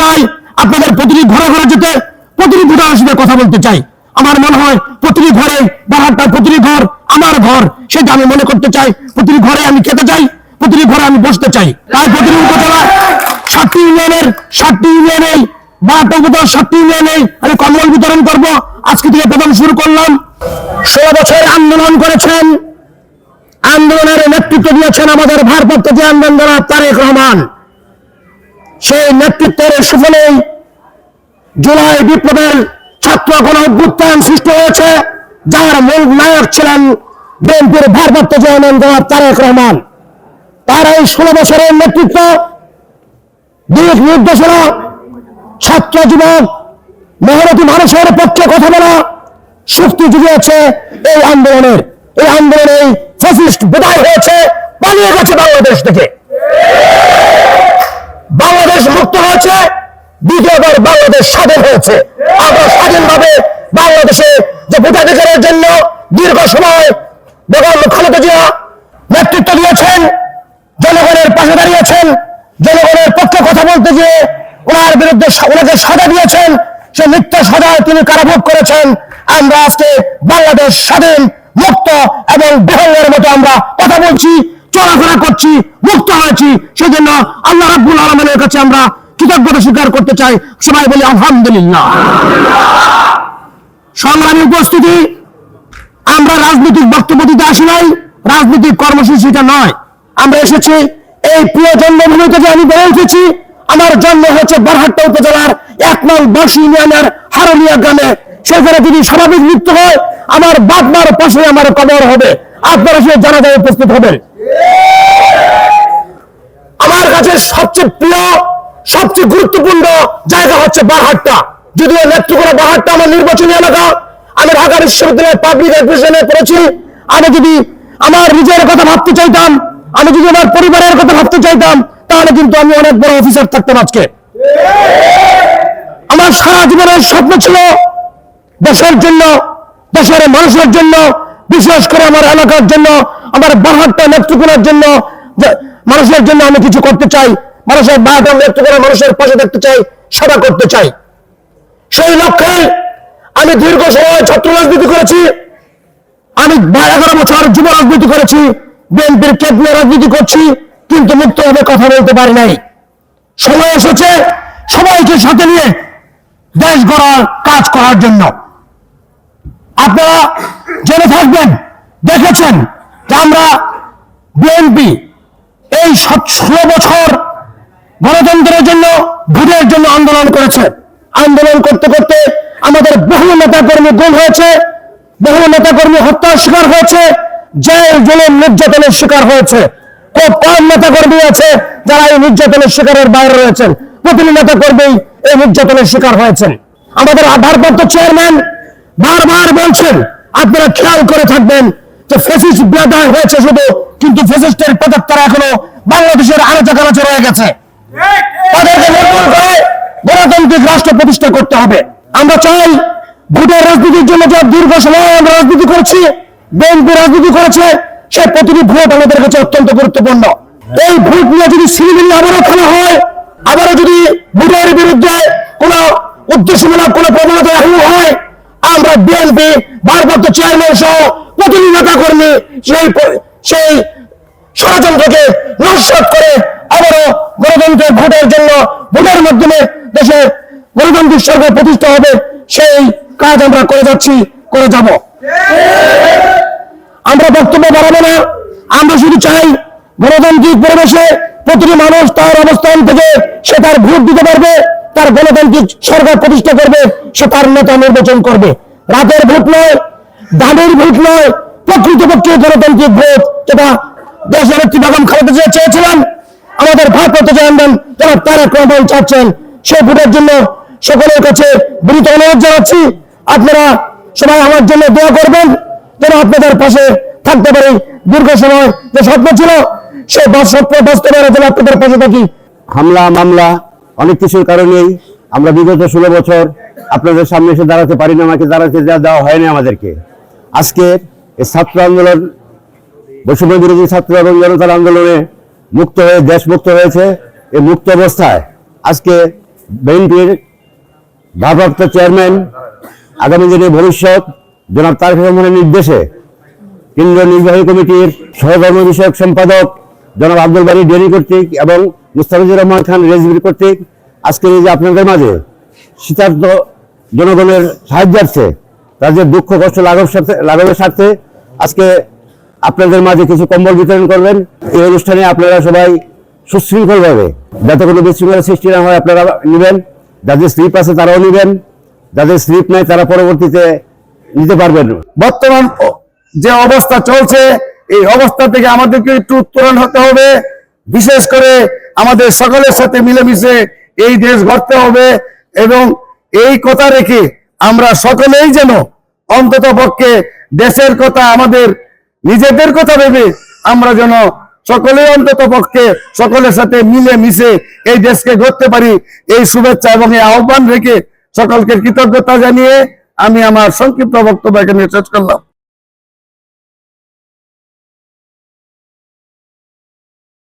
চাই আপনাদের প্রতিটি ঘরে ঘরে যেতে, প্রতিটি ভোটারের সাথে কথা বলতে চাই। আমার মনে হয় প্রতিটি ঘরে বাহারটা প্রতিটি ঘর আমার ঘর, সেটা আমি মনে করতে চাই। প্রতিটি ঘরে আমি খেতে চাই, প্রতিটি ঘরে আমি বসতে চাই। তাই প্রতিটি উপজেলা সাতটি ইউনিয়নের, সাতটি ইউনিয়নে বাহারটা উপজেলা সাতটি ইউনিয়নে আমি কম্বল বিতরণ করব। আজকে থেকে প্রথম শুরু করলাম। ষোলো বছর আন্দোলন করেছেন, আন্দোলনের নেতৃত্ব দিয়েছেন আমাদের ভারপ্রাপ্ত যে আন্দোলন তারেক রহমান। সেই নেতৃত্বের সুফলেই জুলাই বিপ্লবের ছাত্র গণ অভ্যুত্থান সৃষ্টি হয়েছে, যার মূল নায়ক ছিলেন বিএনপির ভারপ্রাপ্ত চেয়ারম্যান জনাব তারেক রহমান। তার এই ষোলো বছরের নেতৃত্ব দিক নির্দেশনা, ছাত্র যুবক মেহনতি মানুষের পক্ষে কথা বলা শক্তি জুগিয়েছে এই আন্দোলনের। এই আন্দোলনে ফ্যাসিস্ট বিদায় হয়েছে, পালিয়ে গেছে বাংলাদেশ থেকে বাংলাদেশ মুক্ত হয়েছে দ্বিতীয়বার বাংলাদেশ স্বাধীন হয়েছে। আমরা স্বাধীনভাবে বাংলাদেশে যে ভোটাধিকারের জন্য দীর্ঘ সময় বেগম খালেদা জিয়া নেতৃত্ব দিয়েছেন, জনগণের পাশে দাঁড়িয়েছেন, জনগণের পক্ষে কথা বলতে গিয়ে ওনার বিরুদ্ধে ওনাকে সাজা দিয়েছেন, সে মিথ্যা সাজায় তিনি কারাভোগ করেছেন। আমরা আজকে বাংলাদেশ স্বাধীন, মুক্ত এবং বেহলের মতো আমরা কথা বলছি, চলাফেরা করছি, মুক্ত হয়েছি। সেজন্য আল্লাহ রাব্বুল আলমের কাছে আমরা কৃতজ্ঞতা স্বীকার করতে চাই সবাই বলি আলহামদুলিল্লাহ। সংগ্রামী উপস্থিতি, আমরা রাজনৈতিক বক্তব্য দিতে আসি নাই, রাজনৈতিক কর্মসূচিটা নয়। আমরা এসেছি, এই প্রিয় জন্মভূমি থেকে আমি বেড়ে উঠেছি আমার জন্ম হচ্ছে বারহাট্টা উপজেলার এক নং বাসী ইউনিয়নের হারনিয়া গ্রামে। সেখানে যদি স্বাভাবিক মৃত্যু হয়, আমার বাপ মার পাশে আমার কবর হবে। আপনারা সে জানাজায় উপস্থিত হবেন। আমার কাছে সবচেয়ে প্রিয় সবচেয়ে গুরুত্বপূর্ণ জায়গা হচ্ছে বারহাট্টা। যদিও নেত্রকোনা বারহাট্টা আমার নির্বাচনী এলাকা, আমি ঢাকা বিশ্ববিদ্যালয়ের পাবলিক এডুকেশনে পড়েছি। আমি যদি আমার নিজের কথা ভাবতে চাইতাম, আমি যদি আমার পরিবারের কথা ভাবতে চাইতাম, তাহলে কিন্তু আমি অনেক বড় অফিসার থাকতাম আজকে। আমার সারা জীবনের স্বপ্ন ছিল দেশের জন্য, দেশের মানুষের জন্য, বিশেষ করে আমার এলাকার জন্য, আমার বাহারটা নেতৃত্বের জন্য মানুষের জন্য আমি কিছু করতে চাই। মানুষের বাহারটা করে মানুষের পাশে থাকতে চাই, সেবা করতে চাই। সেই লক্ষ্যে আমি দীর্ঘ সময় ছাত্র রাজনীতি করেছি। আমি এগারো বছর যুব রাজনীতি করেছি। বিএনপির কেন্দ্রীয় রাজনীতি করছি, কিন্তু মুক্তভাবে কথা বলতে পারি নাই। সময় এসেছে সবাইকে সাথে নিয়ে দেশ গড়ার কাজ করার জন্য। আপনারা জেনে থাকবেন, দেখেছেন যে আমরা বিএনপি এই ষোলো বছর গণতন্ত্রের জন্য, ভোটের জন্য আন্দোলন করেছে। আন্দোলন করতে করতে আমাদের বহু নেতা কর্মী গুম হয়েছে, বহু নেতা কর্মী হত্যার শিকার হয়েছে, জেল, জুলুম, নির্যাতনের শিকার হয়েছে। খুব কম নেতা কর্মী আছে যারা এই নির্যাতনের শিকারের বাইরে রয়েছেন। প্রতিটি নেতা কর্মী এই নির্যাতনের শিকার হয়েছেন। আমাদের ভারপ্রাপ্ত চেয়ারম্যান বারবার বলছেন, আপনারা খেয়াল করে থাকবেন যে ফেসিস্ট বিদায় হয়েছে শুধু, কিন্তু ফেসিস্টের পদত্তারা এখনও বাংলাদেশের আলোচনা রয়ে গেছে। তাদেরকে নতুন করে গণতান্ত্রিক রাষ্ট্র প্রতিষ্ঠা করতে হবে। আমরা চাই ভোটের রাজনীতির জন্য যা দীর্ঘ সময় আমরা রাজনীতি করেছি, বিএনপি রাজনীতি করেছে, সে প্রতিটি ভোট আমাদের কাছে অত্যন্ত গুরুত্বপূর্ণ। এই ভোট নিয়ে যদি সিলিমিলি আবারও খেলা হয়, আবারও যদি ভোটের বিরুদ্ধে কোন উদ্দেশ্যমূলক কোন প্রবণতা হয়, আমরা বিএনপি, ভারপ্রাপ্ত চেয়ারম্যান সহ প্রতিটি নেতা কর্মী সেই সেই ষড়যন্ত্রকে নস্বাত করে আবারও গণতন্ত্রের ভোটের জন্য ভোটের মাধ্যমে দেশে গণতান্ত্রিক সরকার প্রতিষ্ঠা হবে, সেই কাজ আমরা করে যাচ্ছি, করে যাব। আমরা বক্তব্য বাড়াবো না। আমরা শুধু চাই গণতান্ত্রিক পরিবেশে প্রতিটি মানুষ তার অবস্থান থেকে সে তার ভোট দিতে পারবে, তার গণতান্ত্রিক সরকার প্রতিষ্ঠা করবে, সে তার নেতা নির্বাচন করবে। রাতের ভোট নয়, দানের ভোট নয়, প্রকৃতপক্ষে গণতান্ত্রিক ভোট, যেটা দেশের নেত্রী বেগম খালেদা জিয়া চেয়েছিলেন আমাদের ভারপ্রাপ্ত চেয়ারম্যান যারা তারেক রহমান চাচ্ছেন। সেই ভোটের জন্য সকলের কাছে বিনীত অনুরোধ জানাচ্ছি। আপনারা সবাই আমার জন্য দোয়া করবেন যেন আপনাদের পাশে থাকতে পারি। দীর্ঘ সময় যে স্বপ্ন ছিল, সে স্বপ্ন বাস্তবায়নের জন্য আপনাদের পাশে থাকি। হামলা, মামলা, অনেক কিছুর কারণেই আমরা বিগত ষোলো বছর আপনাদের সামনে এসে দাঁড়াতে পারি না, আমাকে দাঁড়াতে দেওয়া হয়নি আমাদেরকে। আজকে এই ছাত্র আন্দোলন, বৈষম্য বিরোধী ছাত্র এবং জনতার আন্দোলনে মুক্ত হয়ে দেশ মুক্ত হয়েছে। এই মুক্ত অবস্থায় আজকে বিএনপির ভারপ্রাপ্ত চেয়ারম্যান আগামী দিনে ভবিষ্যৎ জনাব তারেক রহমানের নির্দেশে কেন্দ্রীয় নির্বাহী কমিটির সহধর্ম বিষয়ক সম্পাদক জনাব আব্দুল বাড়ি ডেরি কর্তৃক এবং মুস্তাফিজুর রহমান খান রেজবির কর্তৃক আজকের এই যে আপনাদের মাঝে শীতার্থ জনগণের সাহায্যার্থে তাদের দুঃখ, কষ্ট লাঘব সাথে লাঘবের স্বার্থে আজকে আপনাদের মাঝে কিছু কম্বল বিতরণ করবেন। এই অনুষ্ঠানে আপনারা সবাই সুশৃঙ্খলভাবে যাতে কোনো বিশৃঙ্খলা সৃষ্টি না হয়, আপনারা নেবেন। যাদের স্লিপ আছে তারাও নেবেন। যাদের স্লিপ নাই তারা পরবর্তীতে নিতে পারবেন। বর্তমান যে অবস্থা চলছে, এই অবস্থা থেকে আমাদেরকে একটু উত্তরণ হতে হবে। বিশেষ করে আমাদের সকলের সাথে মিলেমিশে এই দেশ গড়তে হবে এবং এই কথা রেখে আমরা সকলেই যেন অন্তত পক্ষে দেশের কথা আমাদের নিজেদের কথা ভেবে আমরা যেন সকলে অন্তত পক্ষে সকলের সাথে মিলে মিশে এই দেশকে গড়তে পারি, এই শুভেচ্ছা এবং এই আহ্বান রেখে সকলকে কৃতজ্ঞতা জানিয়ে আমি আমার সংক্ষিপ্ত বক্তব্য এখানে শেষ করলাম।